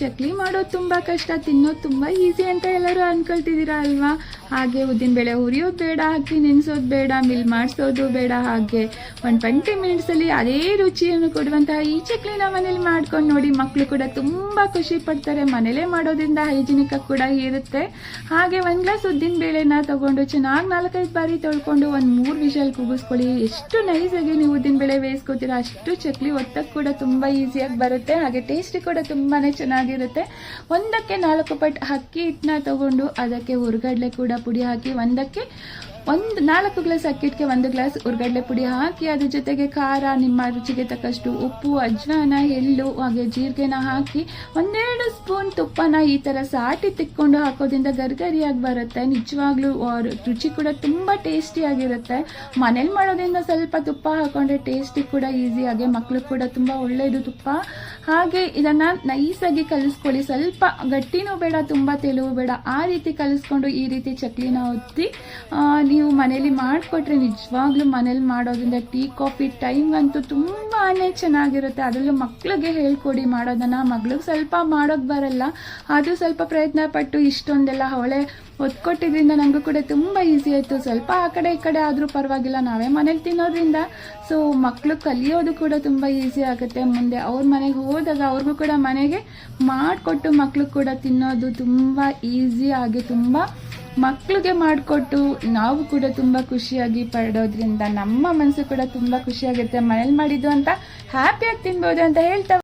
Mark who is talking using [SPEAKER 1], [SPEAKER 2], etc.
[SPEAKER 1] ಚಕ್ಲಿ ಮಾಡೋದು ತುಂಬ ಕಷ್ಟ, ತಿನ್ನೋದು ತುಂಬ ಈಸಿ ಅಂತ ಎಲ್ಲರೂ ಅನ್ಕೊಳ್ತಿದ್ದೀರಾ ಅಲ್ವಾ? ಹಾಗೆ ಉದ್ದಿನಬೇಳೆ ಹುರಿಯೋದು ಬೇಡ ಹಾಕಿ ನೆನೆಸೋದು ಬೇಡ ಮಿಲ್ ಮಾಡಿಸೋದು ಬೇಡ, ಹಾಗೆ ಒಂದು ಟ್ವೆಂಟಿ ಮಿನಿಟ್ಸಲ್ಲಿ ಅದೇ ರುಚಿಯನ್ನು ಕೊಡುವಂತಹ ಈ ಚಕ್ಲಿನ ಮನೇಲಿ ಮಾಡ್ಕೊಂಡು ನೋಡಿ ಮಕ್ಕಳು ಕೂಡ ತುಂಬ ಖುಷಿ ಪಡ್ತಾರೆ. ಮನೇಲೇ ಮಾಡೋದ್ರಿಂದ ಹೈಜಿನಿಕ್ ಕೂಡ ಇರುತ್ತೆ. ಹಾಗೆ ಒಂದು ಗ್ಲಾಸ್ ಉದ್ದಿನ ಬೇಳೆನ ತಗೊಂಡು ಚೆನ್ನಾಗಿ ನಾಲ್ಕೈದು ಬಾರಿ ತೊಳ್ಕೊಂಡು ಒಂದು ಮೂರು ವಿಷಲ್ ಕೂಗಿಸ್ಕೊಳ್ಳಿ ಎಷ್ಟು ನೈಸಾಗಿ ನೀವು ಉದ್ದಿನ ಬೇಳೆ ಬೇಯಿಸ್ಕೊತೀರಾ, ಅಷ್ಟು ಚಕ್ಲಿ ಒತ್ತಕ್ಕೆ ಕೂಡ ತುಂಬ ಈಸಿಯಾಗಿ ಬರುತ್ತೆ. ಹಾಗೆ ಟೇಸ್ಟ್ ಕೂಡ ತುಂಬಾ ಚೆನ್ನಾಗಿರುತ್ತೆ. ಒಂದಕ್ಕೆ ನಾಲ್ಕು ಪಟ್ ಅಕ್ಕಿ ಹಿಟ್ಟನ್ನ ತಗೊಂಡು ಅದಕ್ಕೆ ಹುರ್ಗಡ್ಲೆ ಕೂಡ ಪುಡಿ ಹಾಕಿ ಒಂದಕ್ಕೆ ಒಂದು ನಾಲ್ಕು ಗ್ಲಾಸ್ ಅಕ್ಕಿಟ್ಟಿಗೆ ಒಂದು ಗ್ಲಾಸ್ ಉರ್ಗಡ್ಲೆ ಪುಡಿ ಹಾಕಿ, ಅದ್ರ ಜೊತೆಗೆ ಖಾರ, ನಿಮ್ಮ ರುಚಿಗೆ ತಕ್ಕಷ್ಟು ಉಪ್ಪು, ಅಜ್ವಾನ, ಎಳ್ಳು, ಹಾಗೆ ಜೀರಿಗೆನ ಹಾಕಿ, ಒಂದೆರಡು ಸ್ಪೂನ್ ತುಪ್ಪನ ಈ ಥರ ಸಾಟಿ ತಿಕ್ಕೊಂಡು ಹಾಕೋದ್ರಿಂದ ಗರ್ಗರಿಯಾಗಿ ಬರುತ್ತೆ. ನಿಜವಾಗ್ಲೂ ರುಚಿ ಕೂಡ ತುಂಬ ಟೇಸ್ಟಿಯಾಗಿರುತ್ತೆ ಮನೇಲಿ ಮಾಡೋದ್ರಿಂದ ಸ್ವಲ್ಪ ತುಪ್ಪ ಹಾಕೊಂಡ್ರೆ ಟೇಸ್ಟಿ ಕೂಡ ಈಸಿ ಹಾಗೆ ಮಕ್ಕಳು ಕೂಡ ತುಂಬ ಒಳ್ಳೆಯದು ತುಪ್ಪ. ಹಾಗೆ ಇದನ್ನು ನೈಸಾಗಿ ಕಲಿಸ್ಕೊಳ್ಳಿ. ಸ್ವಲ್ಪ ಗಟ್ಟಿನೂ ಬೇಡ, ತುಂಬ ತೆಲುವು ಬೇಡ. ಆ ರೀತಿ ಕಲಿಸ್ಕೊಂಡು ಈ ರೀತಿ ಚಕ್ಲಿನ ಒತ್ತಿ ನೀವು ಮನೇಲಿ ಮಾಡಿಕೊಟ್ರೆ ನಿಜವಾಗ್ಲೂ ಮನೇಲಿ ಮಾಡೋದ್ರಿಂದ ಟೀ, ಕಾಫಿ ಟೈಮ್ ಅಂತೂ ತುಂಬಾ ಚೆನ್ನಾಗಿರುತ್ತೆ. ಅದರಲ್ಲೂ ಮಕ್ಳಿಗೆ ಹೇಳ್ಕೊಡಿ ಮಾಡೋದನ್ನ. ಮಗ್ಳಿಗೆ ಸ್ವಲ್ಪ ಮಾಡೋಕ್ಕೆ ಬರಲ್ಲ. ಆದರೂ ಸ್ವಲ್ಪ ಪ್ರಯತ್ನ ಪಟ್ಟು ಇಷ್ಟೊಂದೆಲ್ಲ ಅವಳೆ ಒತ್ಕೊಟ್ಟಿದ್ರಿಂದ ನನಗೂ ಕೂಡ ತುಂಬ ಈಸಿ ಆಯಿತು. ಸ್ವಲ್ಪ ಆ ಕಡೆ ಈ ಕಡೆ ಆದರೂ ಪರವಾಗಿಲ್ಲ. ನಾವೇ ಮನೇಲಿ ತಿನ್ನೋದ್ರಿಂದ. ಸೊ ಮಕ್ಕಳು ಕಲಿಯೋದು ಕೂಡ ತುಂಬ ಈಸಿ ಆಗುತ್ತೆ. ಮುಂದೆ ಅವ್ರ ಮನೆಗೆ ಹೋದಾಗ ಅವ್ರಿಗೂ ಕೂಡ ಮನೆಗೆ ಮಾಡಿಕೊಟ್ಟು ಮಕ್ಕಳು ಕೂಡ ತಿನ್ನೋದು ತುಂಬ ಈಸಿ ಆಗಿ ತುಂಬ ಮಕ್ಕಳಿಗೆ ಮಾಡಿಕೊಟ್ಟು ನಾವು ಕೂಡ ತುಂಬ ಖುಷಿಯಾಗಿ ಪಡೋದ್ರಿಂದ ನಮ್ಮ ಮನಸ್ಸು ಕೂಡ ತುಂಬ ಖುಷಿಯಾಗುತ್ತೆ. ಮನೇಲಿ ಮಾಡಿದ್ದು ಅಂತ ಹ್ಯಾಪಿಯಾಗಿ ತಿನ್ಬೋದು ಅಂತ ಹೇಳ್ತಾ